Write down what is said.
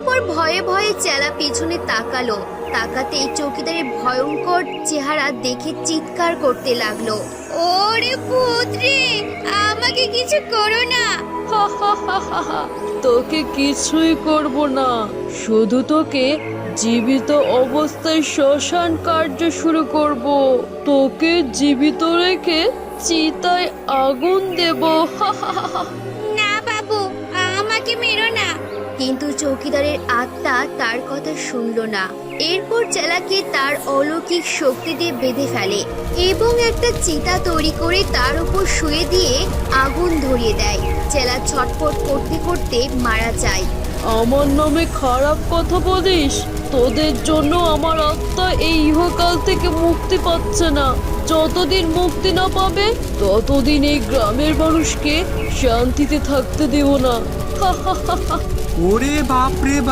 পর ভয়ে ভয়ে চেলা পিছনে তাকালো। তাকাতেই চৌকিদারের ভয়ঙ্কর চেহারা দেখে চিৎকার করতে লাগল। ওরে পুত্রে, আমাকে কিছু করো না! তোকে কিছুই করব না। শুধু তোকে জীবিত অবস্থায় শ্মশান কার্য শুরু করব। তোকে জীবিত রেখে চিতায় আগুন দেব। কিন্তু চৌকিদারের আত্মা তার কথা শুনল না। এরপর চেলাকে তার অলৌকিক শক্তি দিয়ে বেঁধে ফেলে এবং একটা চিতা তৈরি করে তার উপর শুয়ে দিয়ে আগুন ধরিয়ে দেয়। চেলা ছটফট করতে করতে মারা যায়। আমার নামে খারাপ কথা বলিস? তোদের জন্য আমার আত্মা এই ইহকাল থেকে মুক্তি পাচ্ছে না। যতদিন মুক্তি না পাবে, ততদিন এই গ্রামের মানুষকে শান্তিতে থাকতে দেব না। ওরে বাপরে